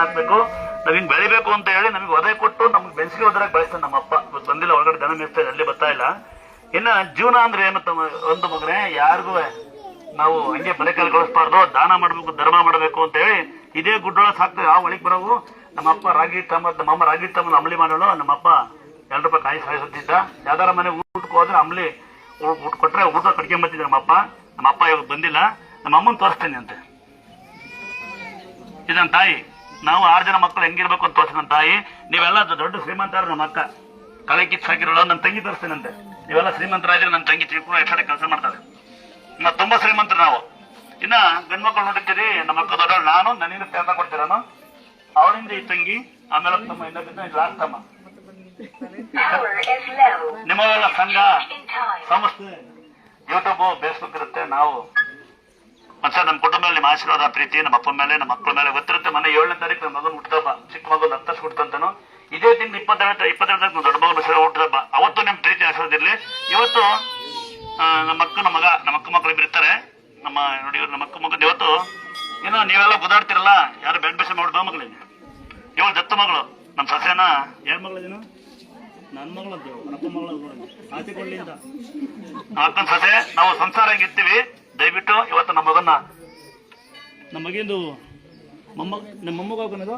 ಹಾಕ್ಬೇಕು. ನಾವ್ ಬೆಳಿಬೇಕು ಅಂತ ಹೇಳಿ ನಮಗೆ ಒದೆ ಕೊಟ್ಟು ನಮ್ಗೆ ಬೆನ್ಸಿಗೆ ಒದರಾಗ ಬೆಳೆಸ್ತಾನೆ ನಮ್ಮ ಅಪ್ಪ ಇವತ್ತು ಬಂದಿಲ್ಲ, ಒಳಗಡೆ ದನ ಮೇಸ್ತಾ ಅಲ್ಲಿ ಬರ್ತಾ ಇಲ್ಲ. ಇನ್ನ ಜೀವನ ಅಂದ್ರೆ ಏನು ತಮ್ಮ, ಒಂದು ಮಗನೇ, ಯಾರಿಗೂ ನಾವು ಹಂಗೆ ಬಲೆ ಕಾಲ ಕಳಿಸ್ಬಾರ್ದು, ದಾನ ಮಾಡ್ಬೇಕು, ಧರ್ಮ ಮಾಡಬೇಕು ಅಂತ ಹೇಳಿ ಇದೇ ಗುಡ್ಡೊಳ ಸಾಕ್ತೇವೆ. ಆ ಒಳಗೆ ಬರೋವು ನಮ್ಮ ಅಪ್ಪ ರಾಗಿ ತಮ್ಮ ನಮ್ಮ ಅಮ್ಮ ರಾಗಿ ತಮ್ಮ ಮಾಡೋಳು ನಮ್ಮ ಅಪ್ಪ ಎರಡು ರೂಪಾಯಿ ಕಾಯಿ ಸಾಯಿಸುತ್ತಿದ್ದ. ಯಾವ್ದಾರ ಮನೆ ಊಟಕ್ಕೆ ಹೋದ್ರೆ ಅಂಬ್ಲಿ ಊಟ ಕೊಟ್ರೆ ಊಟ ಕಡ್ಕೊಂಬತ್ತಿದ್ದ ನಮ್ಮ ಅಪ್ಪ ನಮ್ಮ ಅಪ್ಪ ಇವಾಗ ಬಂದಿಲ್ಲ. ನಮ್ಮ ಅಮ್ಮನ ತೋರಿಸ್ತೇನೆ ಅಂತೆ. ಇದನ್ ತಾಯಿ. ನಾವು ಆರು ಜನ ಮಕ್ಕಳು ಹೆಂಗಿರ್ಬೇಕು ಅಂತ ತೋರಿಸಿದ ತಾಯಿ, ನೀವೆಲ್ಲ ದೊಡ್ಡ ಶ್ರೀಮಂತರ ನಮ್ಮ ಅಕ್ಕ ಕಿತ್ತು ಹಾಕಿರೋಳು ನನ್ನ ತಂಗಿ ತೋರಿಸ್ತೇನಂತೆ ನೀವೆಲ್ಲ ಶ್ರೀಮಂತರಾದ್ರೆ ನನ್ನ ತಂಗಿ ತಿಳ್ಕೊಂಡು ಎಷ್ಟೇ ಕೆಲಸ ಮಾಡ್ತಾರೆ ನಾವು ತುಂಬಾ ಶ್ರೀಮಂತರು ನಾವು ಇನ್ನ ಗಂಡ್ಮಕ್ಳು ನೋಡಿರ್ತೀರಿ ನಮ್ಮ ಅಕ್ಕ ದೊಡ್ಡ ನಾನು ನನ್ನಿಂದ ಪ್ರೇಮ ಕೊಡ್ತೀರಾನು ಅವಳಿಂದ ಈ ತಂಗಿ, ಆಮೇಲೆ ತಮ್ಮ ಇನ್ನೊಬ್ಬ ಲಾಸ್ಟ್ ತಮ್ಮ. ನಿಮ್ಮವೆಲ್ಲ ಸಂಘ. ಸಂಸ್ಥೆ ಯೂಟ್ಯೂಬ್ ಫೇಸ್ಬುಕ್ ಇರುತ್ತೆ, ನಾವು ಮತ್ತೆ ನಮ್ಮ ಕುಟುಂಬ ನಿಮ್ಮ ಆಶೀರ್ವಾದ, ಪ್ರೀತಿ, ನಮ್ಮ ಅಪ್ಪ ಮೇಲೆ, ನಮ್ಮ ಮಕ್ಕಳ ಮೇಲೆ. ಗೊತ್ತಿರುತ್ತೆ ಮನೆ ಏಳನೇ ತಾರೀಕು ನಮ್ಮ ಮಗನ ಹುಟ್ಟದಬ್ಬ. ಚಿಕ್ಕ ಮಗು ಹತ್ತಸ್ ಹುಟ್ಟಂತನು ಇದೇ ತಿಂಗಳು ಇಪ್ಪತ್ತೆರಡು ಇಪ್ಪತ್ತೆರಡು ತಾರೀಕು ದೊಡ್ಡ ಮಗನ ಹೆಸರು ಹುಟ್ಟದಬ್ಬ. ಅವತ್ತು ನಿಮ್ಮ ಪ್ರೀತಿ ಆಶೀರ್ವಾದ ಇರ್ಲಿ. ಇವತ್ತು ನಮ್ಮ ಅಕ್ಕ ನಮ್ಮ ಮಗ, ನಮ್ಮ ಅಕ್ಕ ಮಕ್ಕಳು ಇಬ್ಬರಿರ್ತಾರೆ ನಮ್ಮ, ನೋಡಿ ನಮ್ಮ ಅಕ್ಕ ಮಗನ ಇವತ್ತು. ಏನೋ ನೀವೆಲ್ಲ ಗುದಾಡ್ತಿರಲ್ಲ, ಯಾರು ಬೆಡ್ ಬೇಸ ಮಾಡ್ಬೋ ಮಗಳಿಗೆ ಇವಳು ದತ್ತು ಮಗಳು. ನಮ್ಮ ಸಸ್ಯನ ಏನ್ ಮಗಳಿದೇನು ನನ್ನ ಮಗಳು ಅಂತ ಅಂತ. ಅಕ್ಕನ ಸತೆ ನಾವು ಸಂಸಾರ ಹೆಂಗಿರ್ತೀವಿ ದಯವಿಟ್ಟು ಇವತ್ತು ನಮ್ಮ ಮಗನ್ನ ನಮ್ಮ ಮಗಿಂದು ನಿಮ್ಮ ಮೊಮ್ಮಗ ಹಾಕೋನದು?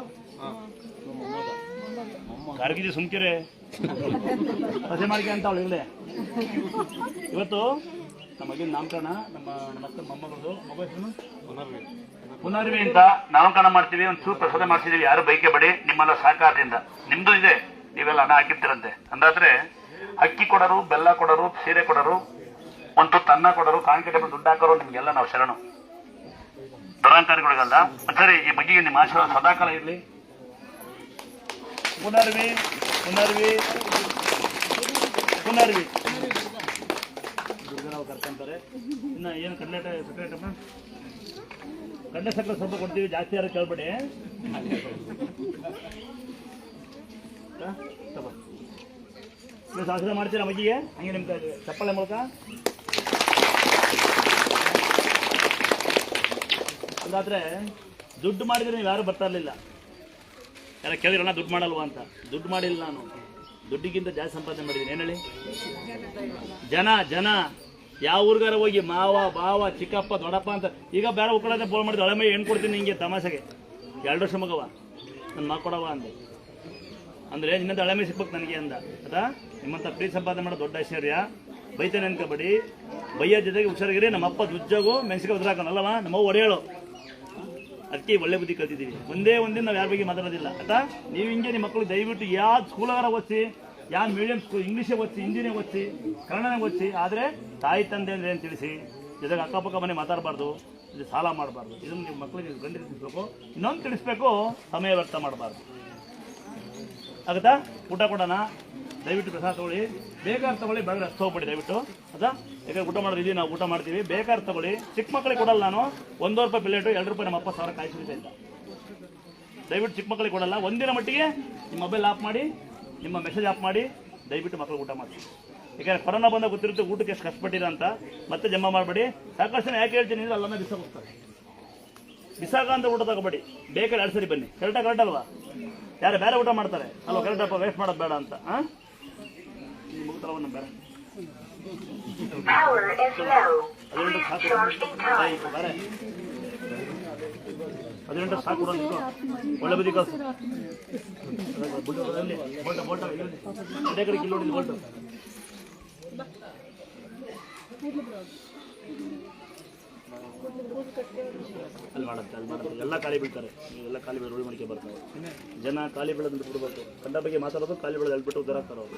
ಕಾರ್ಗಿದಿ ಸುಮ್ಕಿರೆ. ಸಸೆ ಮಾಡಿಕೆ ಅಂತ ಅವಳು ಇಲ್ಲೇ ಇವತ್ತು ನಮ್ಮ ಮಗಿನ ನಾಮಕರಣ ನಮ್ಮ ನಮ್ಮ ಅಕ್ಕನ ಮೊಮ್ಮಗಳದು ಮಗು ಹೆಸರು? ಪುನರ್ವಿ ಅಂತ ನಾಮಕರಣ ಮಾಡ್ತೀವಿ ಒಂದು ಚೂರು ಪ್ರಸಾದ ಮಾಡ್ತಿದೀವಿ ಯಾರು ಬೈಕೆ ಬಡಿ ನಿಮ್ಮೆಲ್ಲ ಸಹಕಾರದಿಂದ. ನಿಮ್ದು ಇದೆ. ನೀವೆಲ್ಲ ಹಣ ಹಾಕಿರ್ತೀರಂತೆ. ಅಂದಾದ್ರೆ ಅಕ್ಕಿ ಕೊಡರು ಬೆಲ್ಲ ಕೊಡರು ಸೀರೆ ಕೊಡರು ಒಂದು ತುತ್ತು ಅನ್ನ ಕೊಡರು ಕಾಣಿಕೆ ಟೇಬಲ್ ದುಡ್ಡು ಹಾಕೋರು, ನಿಮ್ಗೆಲ್ಲ ನಾವು ಶರಣು. ದುರಾಂಕಾರಿಗಳಿಗಲ್ಲ ಸರಿ, ಈ ಬಗ್ಗೆ ನಿಮ್ಮ ಆಶೀರ್ವಾದ ಸದಾಕಾಲ ಇರಲಿ. ಪುನರ್ವಿ ಪುನರ್ವಿ ಪುನರ್ವಿ. ದುರ್ಗರಾವ್ ಕರ್ಕೊಂತಾರೆ. ಇನ್ನ ಏನು ಕಡ್ಲೆ ಸಕ್ಕರೆ ಕಡಲೆ ಸಕ್ಕರೆ ಸ್ವಲ್ಪ ಕೊಡ್ತೀವಿ, ಜಾಸ್ತಿ ಯಾರು ಕೇಳ್ಬೇಡಿ. ನೀವು ಮಾಡ್ತೀರಾ ಮಗಿಗೆ ಹಂಗೆ ನಿಮ್ಮ ಚಪ್ಪಲೆ ಮೂಲಕ? ಅದಾದ್ರೆ ದುಡ್ಡು ಮಾಡಿದ್ರೆ ನೀವು ಯಾರು ಬರ್ತಾ ಇರಲಿಲ್ಲ. ಯಾರ ಕೇಳಿರಲ್ಲ ದುಡ್ಡು ಮಾಡಲ್ವಾ ಅಂತ. ದುಡ್ಡು ಮಾಡಿಲ್ಲ ನಾನು. ದುಡ್ಡಿಗಿಂತ ಜಾಸ್ತಿ ಸಂಪಾದನೆ ಮಾಡಿದ್ದೀನಿ. ಏನು ಹೇಳಿ? ಜನ ಜನ. ಯಾವ ಊರ್ಗಾರ ಹೋಗಿ ಮಾವ, ಬಾವ, ಚಿಕ್ಕಪ್ಪ, ದೊಡ್ಡಪ್ಪ ಅಂತ ಈಗ ಬೇರೆ ಉಕ್ಕಳದೆ ಫೋನ್ ಮಾಡಿದ್ರೆ ಹಳೆ ಹೆಣ್ಣು ಕೊಡ್ತೀನಿ ಹಿಂಗೆ ತಮಾಷೆಗೆ. ಎರಡು ವರ್ಷ ಮಗವ. ನನ್ನ ಮಾ ಕೊಡವ ಅಂದೆ. ಅಂದ್ರೆ ನಿನ್ನಂತ ಹಳೆ ಮೈ ಸಿಗ್ಬೇಕು ನನಗೆ ಅಂದ. ಅದಾ ನಿಮ್ಮಂತ ಪ್ರೀತಿ ಸಂಪಾದನೆ ಮಾಡೋ ದೊಡ್ಡ ಐಶ್ವರ್ಯ. ಬೈತಾನೆ ಅನ್ಕೋಬೇಡಿ. ಬೈಯ ಜೊತೆಗೆ ಹುಷಾರಾಗಿರಿ. ನಮ್ಮಪ್ಪ ದುಜ್ಜಗು ಮೆಣಸಿಗೆ ಉದ್ರಾಕನಲ್ಲವ ನಮ್ಮ ಒಡೆಯಳು ಅದಕ್ಕೆ ಒಳ್ಳೆ ಬುದ್ಧಿ ಕಲ್ತಿದ್ದೀವಿ. ಒಂದೇ ಒಂದಿನ ನಾವು ಯಾರ ಬಗ್ಗೆ ಮಾತಾಡೋದಿಲ್ಲ, ಆಯ್ತಾ? ನೀವು ಹಿಂಗೆ ನಿಮ್ಮ ಮಕ್ಕಳು ದಯವಿಟ್ಟು ಯಾವ ಸ್ಕೂಲಾರ ಓದಿಸಿ ಯಾವ ಮೀಡಿಯಂ ಸ್ಕೂಲ್ ಇಂಗ್ಲೀಷೇ ಓದಿಸಿ, ಹಿಂದಿನೇ ಓದಿಸಿ, ಕನ್ನಡನೇ ಓದಿಸಿ, ಆದರೆ ತಾಯಿ ತಂದೆ ಅಂದರೆ ಏನು ತಿಳಿಸಿ? ಜೊತೆಗೆ ಅಕ್ಕಪಕ್ಕ ಮನೆ ಮಾತಾಡಬಾರ್ದು, ಇದು ಸಾಲ ಮಾಡಬಾರ್ದು. ಇದನ್ನು ನಿಮ್ಮ ಮಕ್ಕಳಿಗೆ ಗಂಡು ತಿಳಿಸ್ಬೇಕು. ಇನ್ನೊಂದು ತಿಳಿಸ್ಬೇಕು, ಸಮಯ ವ್ಯರ್ಥ ಮಾಡಬಾರ್ದು. ಆಗುತ್ತಾ? ಊಟ ಕೊಡೋಣ. ದಯವಿಟ್ಟು ಪ್ರಸಾದ ತಗೊಳ್ಳಿ. ಬೇಕಾದ್ರೆ ತಗೊಳ್ಳಿ ಬೆಳಗ್ಗೆ ಅಷ್ಟು ಹೋಗ್ಬೇಡಿ, ದಯವಿಟ್ಟು. ಅದಾ ಯಾಕಂದ್ರೆ ಊಟ ಮಾಡೋದು ಇದೀವಿ ನಾವು ಊಟ ಮಾಡ್ತೀವಿ. ಬೇಕಾದ್ರೆ ತಗೊಳ್ಳಿ. ಚಿಕ್ಕ ಮಕ್ಕಳಿಗೆ ಕೊಡಲ್ಲ ನಾನು. ಒಂದೂವರೆ ರೂಪಾಯಿ ಪ್ಲೇಟು ಎರಡು ರೂಪಾಯಿ ನಮ್ಮ ಅಪ್ಪ ಸಾವಿರ ಕಾಯಿಸಿದೆ ಅಂತ. ದಯವಿಟ್ಟು ಚಿಕ್ಕ ಮಕ್ಕಳಿಗೆ ಕೊಡಲ್ಲ. ಒಂದಿನ ಮಟ್ಟಿಗೆ ನಿಮ್ಮ ಮೊಬೈಲ್ ಆಫ್ ಮಾಡಿ, ನಿಮ್ಮ ಮೆಸೇಜ್ ಆಫ್ ಮಾಡಿ, ದಯವಿಟ್ಟು ಮಕ್ಕಳು ಊಟ ಮಾಡ್ತೀವಿ ಯಾಕಂದ್ರೆ ಕೊರೋನಾ ಬಂದಾಗ ಗೊತ್ತಿರುತ್ತೆ ಊಟಕ್ಕೆ ಎಷ್ಟು ಕಷ್ಟಪಟ್ಟಿರ ಅಂತ. ಮತ್ತೆ ಜಮಾ ಮಾಡಬೇಡಿ. ಸಾಕಷ್ಟು ಯಾಕೆ ಹೇಳ್ತೀನಿ ಅಂದ್ರೆ ಅಲ್ಲನ್ನ ಬಿಸಾಕ ಹೋಗ್ತಾರೆ. ಬಿಸಾಕ ಅಂತ ಊಟ ತಗೋಬೇಡಿ. ಬೇಕಾದ್ರೆ ಎರಡು ಸರಿ ಬನ್ನಿ. ಕರೆಕ್ಟಾಗಿ ಕರೆಕ್ಟ್ ಅಲ್ವಾ? ಯಾರು ಬೇರೆ ಊಟ ಮಾಡ್ತಾರೆ? ಅಲ್ವಾ ಕರೆಕ್ಟಪ್ಪ ವೇಸ್ಟ್ ಮಾಡೋದು ಬೇಡ ಅಂತ. ಹಾಂ ಮುಗಿತರವನ್ನ ಬೇರೆ ಹದಿನೆಂಟು ಸಾಕು. ಬೇರೆ ಹದಿನೆಂಟು ಸಾಕು ಒಳ್ಳೆ ಬದಿ ಕಳ್ಸು ಬೋಲ್ಟ ಬೋಲ್ಟ ಅದೇ ಕಡೆ ಕಿಲೋ ಬೋಲ್ಟು. ಅಲ್ಲಿ ಮಾಡುತ್ತೆ ಅಲ್ಲಿ ಮಾಡುತ್ತೆ. ಎಲ್ಲ ಖಾಲಿ ಬಿಡ್ತಾರೆ ಎಲ್ಲ ಖಾಲಿ ಬೆಳೆ ಮಾಡ್ಕೆ ಬರ್ತಾರೆ. ಜನ ಖಾಲಿ ಬೆಳೆದು ಬಿಟ್ಬಿಡ್ಬೇಕು ಕಂಡ ಬಗ್ಗೆ ಮಾತಾಡೋದು ಖಾಲಿ ಬೆಳೆದು ಹೇಳ್ಬಿಟ್ಟು ಉದ್ದಾರ ಆಗ್ತಾರೆ ಅವರು.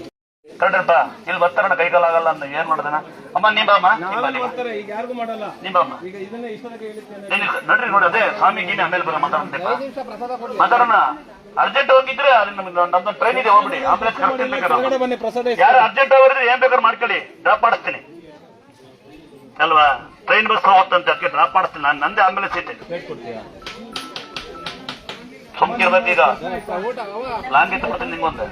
ಕರೆಕ್ಟಪ್ಪ ಇಲ್ಲಿ ಬರ್ತಾರಣ ಕೈಗಾಲಾಗಲ್ಲ ಅಂತ ಏನ್ ಮಾಡೋದನ? ಅಮ್ಮ ನೀ ಬಾಮ್ಮ ನಡ್ರಿ ನೋಡಿ ಅದೇ ಸ್ವಾಮಿ ಗೀಮಿ ಆಮೇಲೆ ಬರ ಮಾತಾಡ್ತೀನಿ ಮಾತಾಡೋಣ. ಅರ್ಜೆಂಟ್ ಹೋಗಿದ್ರೆ ಅಲ್ಲಿ ನಮ್ದು ನಮ್ದು ಟ್ರೈನ್ ಇದೆ ಹೋಗ್ಬಿಡಿ. ಆಂಬುಲೆನ್ಸ್ ಕರೆಕ್ಟ್ ಯಾರು ಅರ್ಜೆಂಟ್ ಹೋಗಿದ್ರೆ ಏನ್ ಬೇಕಾದ್ರೆ ಮಾಡ್ಕೊಳ್ಳಿ ಡ್ರಾಪ್ ಮಾಡಿಸ್ತೀನಿ. ಅಲ್ವಾ? ಟ್ರೈನ್ ಬಸ್ ಹೋಗುತ್ತಂತೆ ಅದಕ್ಕೆ ಡ್ರಾಪ್ ಮಾಡಿಸ್ತೀನಿ. ನಾನು ನಂದೇ ಆಂಬುಲೆನ್ಸ್ ಇದೆ ಸುಮ್ಕಿರ್ಬೇಕು ಈಗ. ಲಾಂಗ್ ಇತ್ತು ಕೊಡ್ತೀನಿ ನಿಮ್ಗೊಂದು.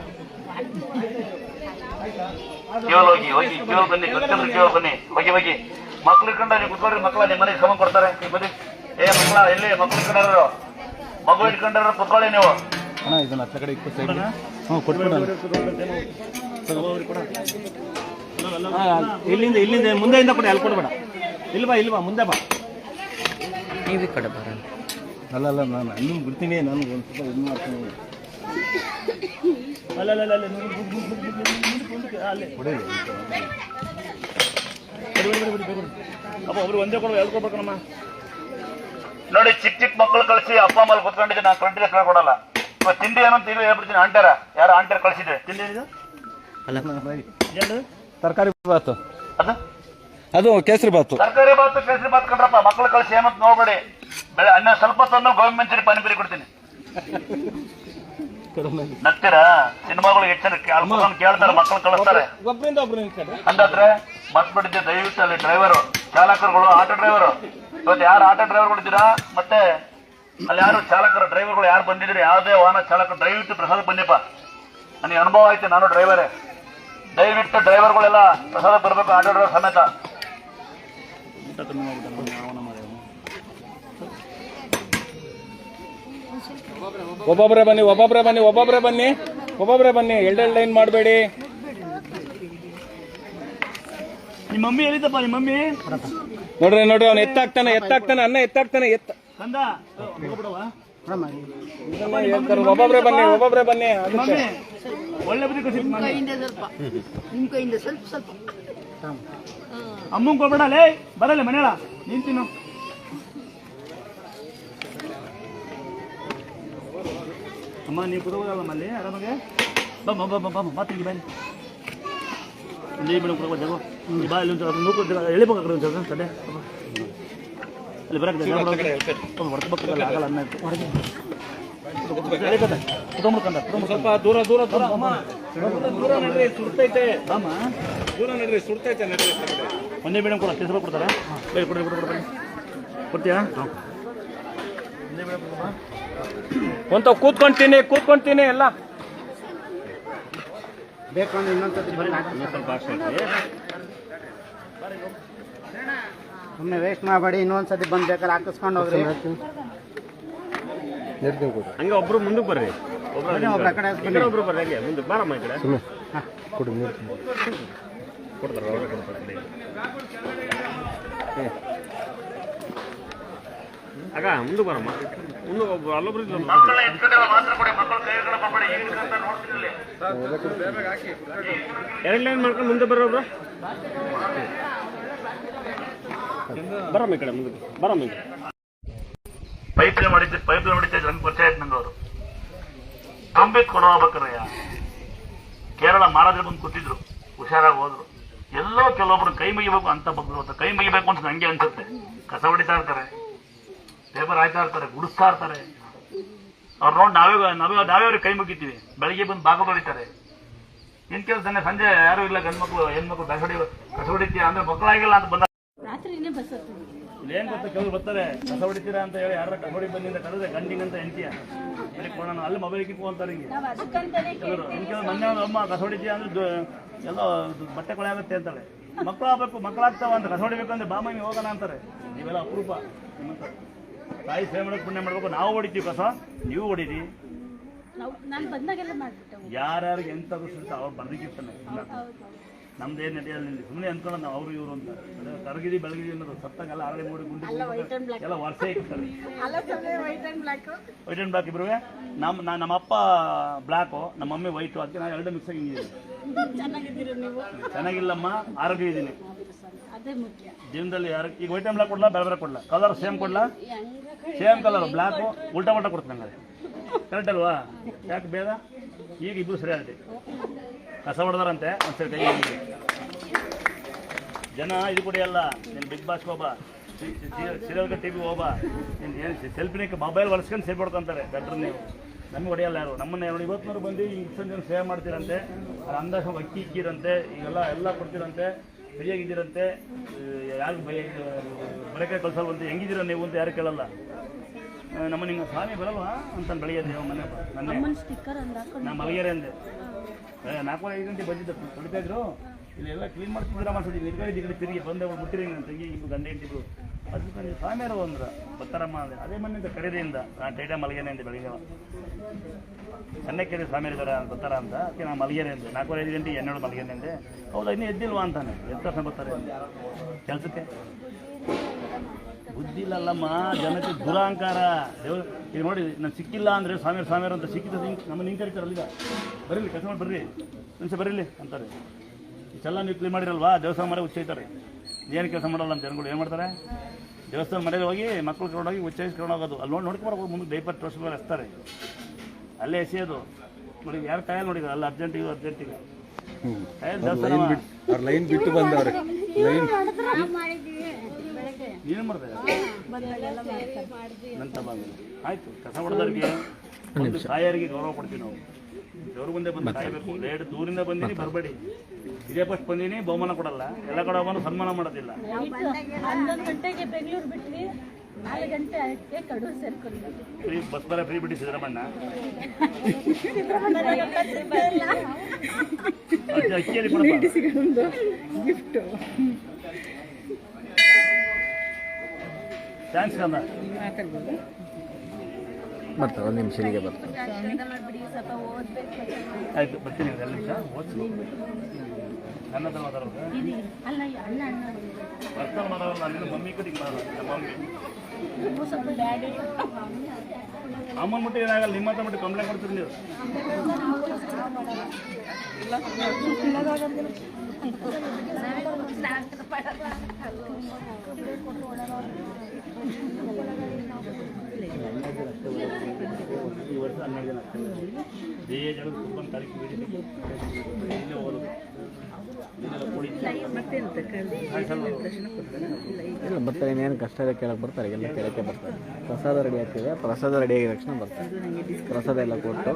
ಕೇವಲ ಹೋಗಿ ಹೋಗಿ ಕೇವಲ ಬನ್ನಿ ಗೊತ್ತಿಲ್ಲ ಕೇವಲ ಬನ್ನಿ. ಹೋಗಿ ಹೋಗಿ. ಮಕ್ಳು ಕಂಡ ನೀವು ಕುತ್ಕೊಳ್ರಿ ಮಕ್ಕಳ ನಿಮ್ಮ ಮನೆಗೆ ಸಮ ಕೊಡ್ತಾರೆ. ನೀವು ಬನ್ನಿ. ಏ ಮಕ್ಕಳ ಎಲ್ಲಿ ಮಕ್ಳು ಇಟ್ಕೊಂಡಾರು ಮಗು ಇಟ್ಕೊಂಡಾರ ಕುತ್ಕೊಳ್ಳಿ ನೀವು. ಅಣ್ಣ ಇದನ್ನ ಹತ್ತ ಕಡೆ ಇಟ್ಟು ಸೈಡ್ ಹ್ಞೂ ಕೊಟ್ಬಿಡ ಇಲ್ಲಿಂದ ಇಲ್ಲಿಂದ ಮುಂದೆಯಿಂದ ಕೊಡಿ ಅಲ್ಲಿ ಕೊಡ್ಬೇಡ. ಇಲ್ವಾ ಇಲ್ವಾ ಮುಂದೆ ಬಾ. ನೀವು ಈ ಕಡೆ ಅಲ್ಲ ಅಲ್ಲ ನಾನು ಇನ್ನೂ ಬಿಡ್ತೀನಿ ನಾನು ಒಂದು ಸ್ವಲ್ಪ ಇದು ಮಾಡ್ತೀನಿ. ಅಪ್ಪ ಒಬ್ರು ಒಂದೇ ನೋಡಿ ಚಿಕ್ಕ ಚಿಕ್ಕ ಮಕ್ಕಳು ಕಳಿಸಿ ಅಪ್ಪ ಅಮ್ಮ ಕುತ್ಕೊಂಡಿದ್ದೆ ನಾನು ಟ್ವೆಂಟಿ ಲಕ್ಷ ಕೊಡಲ್ಲ. ಇವಾಗ ತಿಂಡಿ ಏನಂತ ತಿಂಡಿ ಹೇಳ್ಬಿಡ್ತೀನಿ ಆಂಟರ ಯಾರು ಆಂಟರ್ ಕಳಿಸಿದ್ರೆ. ತಿಂಡಿ ಏನಿದು? ಏನು ತರಕಾರಿ ಬಾತು. ಅದು? ಅದು ಕೇಸರಿ ಬಾತು. ತರಕಾರಿ ಬಾತು ಕೇಸರಿ ಬಾತ್ ಕಂಡ್ರಪ್ಪ ಮಕ್ಕಳು ಕಳಿಸಿ ಏನಂತ ನೋಡ್ಬೇಡಿ. ಬೆಳೆ ಅನ್ನ ಸ್ವಲ್ಪ ತಂದು ಗೋಬಿ ಮಂಚೂರಿ ಪಾನಿಪುರಿ ಕೊಡ್ತೀನಿ. ನಗ್ತೀರಾ ಸಿನಿಮಾಗಳು ಎಷ್ಟು ಜನ ಕೇಳ್ತಾರೆ ಮಕ್ಕಳು ಕಳಿಸ್ತಾರೆ. ಒಬ್ರಿಂದ ಒಬ್ರು ಹಂಗಾದ್ರೆ ಮತ್ ಬಿಟ್ಟಿದ್ದೆ ದಯವಿಟ್ಟು ಅಲ್ಲಿ ಡ್ರೈವರು ಚಾಲಕರುಗಳು ಆಟೋ ಡ್ರೈವರು ಇವತ್ತು ಯಾರು ಆಟೋ ಡ್ರೈವರ್ಗಳಿದ್ದೀರಾ ಮತ್ತೆ ಅಲ್ಲಿ ಯಾರು ಚಾಲಕರು ಡ್ರೈವರ್ಗಳು ಯಾರು ಬಂದಿದ್ರು ಯಾವುದೇ ವಾಹನ ಚಾಲಕರು ದಯವಿಟ್ಟು ಪ್ರಸಾದ ಬನ್ನಿಪ್ಪ. ನನಗೆ ಅನುಭವ ಆಯ್ತು ನಾನು ಡ್ರೈವರೇ ದಯವಿಟ್ಟು ಡ್ರೈವರ್ಗಳೆಲ್ಲ ಪ್ರಸಾದ ಬರಬೇಕು ಆಟೋ ಡ್ರೈವರ್ ಸಮೇತ. ಒಬ್ಬೊಬ್ಬರೇ ಬನ್ನಿ ಒಬ್ಬೊಬ್ಬರೇ ಬನ್ನಿ ಒಬ್ಬೊಬ್ಬರೇ ಬನ್ನಿ. ಒಬ್ಬೊಬ್ಬರೇ ಬನ್ನಿ ಎರಡೆರಡು ಲೈನ್ ಮಾಡಬೇಡಿ. ನಿಮ್ಮ ಮಮ್ಮಿ ಎಲ್ಲಿದ್ದಪ್ಪ ನಿಮ್ಮ ಮಮ್ಮಿ? ನೋಡ್ರಿ ನೋಡ್ರಿ ಅವ್ನು ಎತ್ತಾಗ್ತಾನೆ ಎತ್ತಾಗ್ತಾನೆ ಅನ್ನ ಎತ್ತಾಗ್ತಾನೆ ಎತ್ತ. ಒಬ್ಬೊಬ್ರೆ ಬನ್ನಿ ಒಬ್ಬೊಬ್ರೆ ಬನ್ನಿ ಒಳ್ಳೆ ಬುದ್ಧಿ ಕೈಯಿಂದ ಸ್ವಲ್ಪ ನಿಮ್ಮ ಕೈಯಿಂದ ಸ್ವಲ್ಪ ಸ್ವಲ್ಪ. ಅಮ್ಮಂಗ್ ಕೊಡ್ಬೇಡ ಲೇ ಬರಲ್ಲ ಮನೆಯಲ್ಲ ನೀನ್ ತಿನ್ನು. ಅಮ್ಮ ನೀವು ಕುದೋದಲ್ಲ ನಮ್ಮಲ್ಲಿ ಆರಾಮಾಗೆ? ಬಮ್ಮ ಬಮ್ಮ ಬಾ ಬಾ ಬಾ ಬಾ ತಿಂಗಿ ಬನ್ನಿ ಇಲ್ಲಿ ಮೇಡಮ್ ಕೊಡೋ ಜಾಗ ಬಾ ಇಲ್ಲಿ ಒಂದು ನೂಕು ಎಳಿಬೇಕು ಕಡೆ ಒಂದು ತಡೆ ಬಾ. ಅಲ್ಲಿ ಬರಕ್ಕೆ ಹೊಡ್ಕೋಬೇಕಲ್ಲ ಆಗಲ್ಲ ಅನ್ನ ಹೊರಗೆ. ಸ್ವಲ್ಪ ದೂರ ದೂರ ದೂರ. ಅಮ್ಮ ದೂರ ನಡ್ರಿ ಸುಡ್ತೈತೆ. ಅಮ್ಮ ದೂರ ನಡ್ರಿ ಸುಡ್ತೈತೆ ನಡ್ರಿ ಒಂದೇ ಮೇಡಮ್ ಕೂಡ ಕೇಸರಿ ಕೊಡ್ತಾರಾ ಕೊಡ್ತೀಯಾ? ಒಂದೇ ಮೇಡಮ್ ಕೊಡಮ್ಮ ಒಂತ ಕೂತ್ಕೊಂತೀನಿ ಕೂತ್ಕೊಂತೀನಿ ಎಲ್ಲ. ಸುಮ್ಮನೆ ವೇಸ್ಟ್ ಮಾಡಬೇಡಿ ಇನ್ನೊಂದ್ಸತಿ ಬಂದು ಬೇಕಾದ್ರೆ ಹಾಕಿಸ್ಕೊಂಡು ಹೋಗ್ರಿ. ಹಂಗೆ ಒಬ್ರು ಮುಂದಕ್ಕೆ ಬರ್ರಿ. ಒಬ್ರು. ಒಬ್ರು ಹಂಗೆ ಮುಂದೆ ಬಾರಮ್ಮ ಈ ಕಡೆ. ಆಗ ಮುಂದೆ ಬರಮ್ಮ. ಮುಂದೆ ಒಬ್ರು ಅಲ್ಲೊಬ್ರು ಇದ್ರು ಮಕ್ಕಳ ಎತ್ಕೊಂಡೆಲ್ಲ ಮಾತ್ರ ಕೊಡಿ ಮಕ್ಕಳ ಕೈ ಹಿಡ್ಕೊಂಡು ಬರ್ಬೇಡಿ ಈಗ ಹಿಡ್ಕೊಂತ ನೋಡ್ತೀನಿ. ಎರಡು ಲೈನ್ ಮಾಡ್ಕೊಂಡು ಮುಂದೆ ಬರೋಬ್ರು ಬರಮ್ಮ ಈ ಕಡೆ ಮುಂದೆ. ಬರಮ್ಮ ಈ ಕಡೆ. ಪೈಪ್ ಮಾಡಿದ್ದೆ ಪೈಪ್ ಲೈನ್ ನಂಗೆ ಪರಿಚಯ ಆಯ್ತು ನಂಗೆ ಅವರು. ತುಂಬಿತ್ ಕೊಡೋ ಹೋಗ್ಬೇಕ್ರಯ್ಯ ಕೇರಳ ಮಾರಾದ್ರೆ ಬಂದು ಕೂತಿದ್ರು. ಹುಷಾರಾಗಿ ಹೋದ್ರು. ಎಲ್ಲೋ ಕೆಲವೊಬ್ರು ಕೈ ಮುಗಿಬೇಕು ಅಂತ ಬಂದ್ರು. ಕೈ ಮುಗಿಬೇಕು ಅಂತ ನಂಗೆ ಅನ್ಸುತ್ತೆ. ಕಸ ಹೊಡಿತಾ ಇರ್ತಾರೆ. ಪೇಪರ್ ಆಯ್ತಾ ಇರ್ತಾರೆ ಗುಡಿಸ್ತಾ ಇರ್ತಾರೆ. ಅವ್ರು ನೋಡಿ ನಾವೇ ನಾವೇ ನಾವೇ ಅವ್ರಿಗೆ ಕೈ ಮುಗಿತೀವಿ. ಬೆಳಿಗ್ಗೆ ಬಂದು ಬಾಗ ಬರೀತಾರೆ ಇನ್ ಕೆಲಸನೇ ಸಂಜೆ ಯಾರು ಇಲ್ಲ ಗಂಡ್ಮಕ್ಳು ಹೆಣ್ಮಕ್ಳು ಬಸ್ ಹೊಡಿ ಕಸ ಹೊಡಿತೀಯ ಅಂದ್ರೆ ಮಕ್ಕಳಾಗಿಲ್ಲ ಅಂತ ಬಂದ ರಾತ್ರಿನೇ ಬಸ್ ಹತ್ತೀನಿ ಇಲ್ಲೇನ್ ಗೊತ್ತಾ ಕೆಲವ್ರು ಬರ್ತಾರೆ? ಕಸ ಹೊಡಿತೀರಾ ಅಂತ ಹೇಳಿ ಯಾರ ಕಸ ಹೊಡಿ ಬಂದಿಂದ ಕರೆದ್ರೆ ಗಂಡಿಗಂತ ಎಂಟಿಯ ಇಲ್ಲಿ ಕೊಡೋಣ ಅಲ್ಲಿ ಮೊಬೈಲ್ ಹಿಂಗೆ. ನಾವು ಅದಕ್ಕಂತಾನೆ ಕೆಲವರು ಇನ್ ಕೆಲವು ಮೊನ್ನೆ ಒಂದು ಅಮ್ಮ ಕಸ ಹೊಡಿತೀಯ ಅಂದ್ರೆ ಎಲ್ಲ ಬಟ್ಟೆ ಕೊಳೆ ಆಗುತ್ತೆ ಅಂತಾಳೆ. ಮಕ್ಕಳು ಆಗ್ಬೇಕು ಮಕ್ಕಳಾಗ್ತಾವ ಅಂತ ಕಸ ಹೊಡಿಬೇಕು ಅಂದ್ರೆ ಬಾಮಿ ಹೋಗೋಣ ಅಂತಾರೆ. ನೀವೆಲ್ಲ ಅಪರೂಪ. ನಿಮ್ಮಂತ ತಾಯಿ ಸೇವೆ ಮಾಡೋದು ಪುಣ್ಯ ಮಾಡ್ಬೇಕು. ನಾವು ಹೊಡಿತೀವಿ ಕಸ. ನೀವು ಹೊಡೀರಿ. ನಾನು ಬಂದಾಗೆಲ್ಲ ಮಾಡ್ಬಿಟ್ಟೆ ಯಾರ್ಯಾರಿಗೆ ಎಂತ ಸಿಗ್ತಾ ಅವ್ರು ಬರ್ದಿಕ್ಕಿರ್ತಾನೆ ನಮ್ದೇನ್ ನಡೆಯಲ್ಲ ಇಲ್ಲಿ ಸುಮ್ಮನೆ ಅನ್ಕೊಳ್ಳೋಣ ನಾವು ಅವರು ಇವರು ಅಂತ. ಅದೇ ಬೆಳಗಿದಿ ಬೆಳಗಿರಿ ಅನ್ನೋದು ಸತ್ತಾಗೆಲ್ಲ ಆರಡಿ ಮೂಡಿ ಗುಂಡಿ ಎಲ್ಲ ವರ್ಷ ಇರ್ತಾರೆ. ವೈಟ್ ಅಂಡ್ ಬ್ಲಾಕ್ ಇಬ್ರು ನಮ್ಮ ನಾ ನಮ್ಮ ಅಪ್ಪ ಬ್ಲ್ಯಾಕು ನಮ್ಮ ಮಮ್ಮಿ ವೈಟು ಅದಕ್ಕೆ ನಾನು ಎರಡು ಮಿಕ್ಸ್ ನೀವು? ಚೆನ್ನಾಗಿಲ್ಲಮ್ಮ ಆರೋಗ್ಯ ಇದ್ದೀನಿ ಅದೇ ಮುಖ್ಯ. ಯಾರು ಈಗ ವೈಟ್ ಬ್ಲಾಕ್ ಕೊಡ್ಲಾ, ಬೇರೆ ಬೇರೆ ಕೊಡ್ಲಾ? ಕಲರ್ ಸೇಮ್ ಕೊಡ್ಲಾ? ಸೇಮ್ ಕಲರ್ ಬ್ಲಾಕ್ ಉಲ್ಟಾ ಉಲ್ಟಾ ಕೊಡ್ತೀನಿ ಹಂಗಾರೆ ಕರೆಕ್ಟ್ ಅಲ್ವಾ? ಯಾಕೆ ಬೇಡ ಈಗ ಇಬ್ಬರು ಸರಿ ಆಗುತ್ತೆ ಕಸ ಹೊಡೆದಾರಂತೆ, ಒಂದ್ಸರಿ ಕೈ. ಜನ ಇದು ಕುಡಿಯಲ್ಲ ನಿನ್ ಬಿಗ್ ಬಾಸ್ ಹೋಗ ಸೀರಿಯಲ್ಗೆ ಟಿ ವಿ ಹೋಗ ನೀನು ಏನು ಸೆಲ್ಫಿನೇ ಮೊಬೈಲ್ ಒರೆಸ್ಕೊಂಡು ಸೇಫ್ ಹೊಡ್ಕೊಂತಾರೆ ಬೆಟ್ರ್ ನೀವು. ನಮ್ಗೆ ಹೊಡೆಯಲ್ಲ ಯಾರು? ನಮ್ಮನ್ನ ನೋಡಿ ಇವತ್ತಿನವ್ರು ಬಂದು ಇಷ್ಟೊಂದು ಜನ ಸೇವ್ ಮಾಡ್ತೀರಂತೆ. ಅದು ಅಂದಾಜು ಅಕ್ಕಿ ಇಕ್ಕಿರಂತೆ. ಈಗೆಲ್ಲ ಎಲ್ಲ ಕೊಡ್ತೀರಂತೆ. ಫ್ರೀಯಾಗಿದ್ದೀರಂತೆ ಯಾರು ಭಯ ಬಳಕೆ ಕಳ್ಸಲ್ವಂತೆ ಹೆಂಗಿದ್ದೀರ ನೀವು ಅಂತ ಯಾರು ಕೇಳಲ್ಲ. ನಮ್ಮ ನಿಮ್ಮ ಸ್ವಾಮಿ ಬರಲ್ವಾ ಅಂತ ಬೆಳಿಗ್ಗೆ ನೀವು ಮನೆ ಹಾಕೊಂಡು. ನಾ ಮಲಗ್ಯಾರೆ ಅಂದೆ. ನಾಲ್ಕೂವರೆ ನಾಲ್ಕು ಐದು ಗಂಟೆ ಬಂದಿದ್ದೆ ತೊಳಿತಾ ಇದ್ರು. ಇಲ್ಲೆಲ್ಲ ಕ್ಲೀನ್ ಮಾಡಿ ಮಾಡ್ಸಿದ್ವಿ. ನಿರ್ಗಡೆ ಕಡೆ ತಿರುಗಿ ಬಂದೆ ಅವ್ರು ಮುಟ್ಟಿರಿ ನನ್ನ ತಂಗಿ ಇಬ್ಬರು ಗಂಡ ಹೆಂಡತಿದ್ರು ಅದಕ್ಕೆ ಸ್ವಾಮಿ ಸ್ವಾಮಿಯರು ಅಂದ್ರ ಬರ್ತಾರಮ್ಮ ಅಂದೆ ಅದೇ ಮನೆಯಿಂದ ಕರೆದಿಂದ ನಾನು ಟೈಟ ಮಲಗೇನೆ ಅಂದೆ ಬೆಳಿಗ್ಗೆ ಸಣ್ಣಕ್ಕೆ ಸ್ವಾಮಿ ಇದ್ದಾರೆ ಅಂತ ಬರ್ತಾರ ಅಂತ, ಅದಕ್ಕೆ ನಾನು ಮಲಗೇನೆ ಅಂದೆ. ನಾಲ್ಕೂವರೆ ಐದು ಗಂಟೆ ಎಣ್ಣೆ ಮಲಗೇನೆ ಅಂದೆ. ಹೌದಾ, ಇನ್ನೂ ಎದ್ದಿಲ್ವಾ ಅಂತಾನೆ. ಎಂತ ತಕ್ಷಣ ಬರ್ತಾರೆ ಕೆಲಸಕ್ಕೆ? ಬುದ್ಧಿ ಇಲ್ಲಲ್ಲಮ್ಮ, ಜನಕ್ಕೆ ದುರಾಂಕಾರ. ಇದು ನೋಡಿ, ನಾನು ಸಿಕ್ಕಿಲ್ಲ ಅಂದರೆ ಸ್ವಾಮಿ ಸ್ವಾಮಿಯರು ಅಂತ ಸಿಕ್ಕಿದ ನಮ್ಮ ನಿಂಗೆ ಕರಿತಾರಲ್ಲ ಬರೀಲಿ ಕೆಲಸ ಮಾಡಿ ಬರ್ರಿ. ನಿಮಿಷ ಬರೀಲಿ ಅಂತಾರೆ. ಇಷ್ಟೆಲ್ಲ ನೀವು ಕ್ಲೀನ್ ಮಾಡಿರಲ್ವಾ? ದೇವಸ್ಥಾನ ಮಾಡಿ ಉಚ್ಚೈತಾರೆ ಏನು ಕೆಲಸ ಮಾಡಲ್ಲ ಅಂತ ಜನಗಳು ಏನು ಮಾಡ್ತಾರೆ? ದೇವಸ್ಥಾನ ಮನೆಗೆ ಹೋಗಿ ಮಕ್ಕಳು ಕರ್ಕೊಂಡೋಗಿ ಉಚ್ಚೈಸ್ಕೊಂಡು ಹೋಗೋದು. ಅಲ್ಲಿ ನೋಡಿ ನೋಡ್ಕೊಂಡು ಮುಂದೆ ಡೈಪರ್ ಮೇಲೆ ಹಚ್ತಾರೆ ಅಲ್ಲೇ ಎಸೆಯೋದು ನೋಡಿ ಯಾರು ಕಾಯಲ್ಲಿ ನೋಡಿದ್ರು? ಅಲ್ಲಿ ಅರ್ಜೆಂಟಿಗೆ ಅರ್ಜೆಂಟಿಗೆ ಲೈನ್ ಬಿಟ್ಟು ಅವ್ರ ಲೈನ್ ಬಿಟ್ಟು ಬಂದವ್ರೆ. ಲೈನ್ ಏನು ಮಾಡಿದೆ? ಮಾಡ್ತಾರೆ. ಆಯ್ತು ಕಸ ಹೊಡೆದವ್ರಿಗೆ ಒಂದು ತಾಯಿಯರಿಗೆ ಗೌರವ ಕೊಡ್ತೀವಿ ನಾವು. ದೇವ್ರ ಮುಂದೆ ಬಂದು ಕಾಯಬೇಕು. ಲೇಟ್ ದೂರಿಂದ ಬಂದಿನಿ ಬರಬೇಡಿ. ಇದೇ ಫಸ್ಟ್ ಬಂದೀನಿ ಬಹುಮಾನ ಕೊಡಲ್ಲ. ಎಲ್ಲ ಕಡೆ ಹೋಗೋನು ಸನ್ಮಾನ ಮಾಡೋದಿಲ್ಲ. ಹನ್ನೊಂದು ಗಂಟೆಗೆ ಬೆಂಗಳೂರು ಬಿಟ್ವಿ ನಾಲ್ಕು ಗಂಟೆ ಆಯ್ಕೆ ಕಡೂರು ಸೇರ್ಕೊಂಡು ಫ್ರೀ ಬಸ್ ಬರ ಫ್ರೀ ಬಿಡಿ ಸಿದ್ದರಾಮಣ್ಣ ಥ್ಯಾಂಕ್ಸ್ ಕಂದ ಬರ್ತಾರೆ ಒಂದು ನಿಮಿಷ ಇಲ್ಲಿಗೆ ಬರ್ತಾರೆ. ಆಶೀರ್ವಾದ ಮಾಡ್ಬಿಡಿ ಸ್ವಲ್ಪ ಓದ್ಬೇಕು ಆಯ್ತು ಬರ್ತೀನಿ ಎರಡು ನಿಮಿಷ ಓದಿಸು. ನನ್ನ ಹತ್ರ ಮಾತಾಡೋದು. ನಿನ್ನ ಮಮ್ಮಿ ಕಡೆಗೆ ಮಾತಾಡೋದು ನಮ್ಮ ಮಮ್ಮಿ ಅಮ್ಮನ ಮುಟ್ಟಿ ಏನಾಗಲ್ಲ ನಿಮ್ಮ ಹತ್ರ ಮಟ್ಟಿಗೆ ಕಂಪ್ಲೇಂಟ್ ಕೊಡ್ತೀರಿ ನೀವು. ವರ್ಷ ಹನ್ನೆರಡು ಜನ ತಾರೀಕು ಬರ್ತಾರೆ. ಇನ್ನೇನು ಕಷ್ಟ ಇದೆ ಕೇಳಕ್ಕೆ ಬರ್ತಾರೆ. ಎಲ್ಲ ಕೇಳಕ್ಕೆ ಬರ್ತಾರೆ. ಪ್ರಸಾದ ರೆಡಿ ಆಗ್ತಿದೆ. ಪ್ರಸಾದ ರೆಡಿ ಆಗಿದ ತಕ್ಷಣ ಬರ್ತಾರೆ. ಪ್ರಸಾದ ಎಲ್ಲ ಕೊಟ್ಟು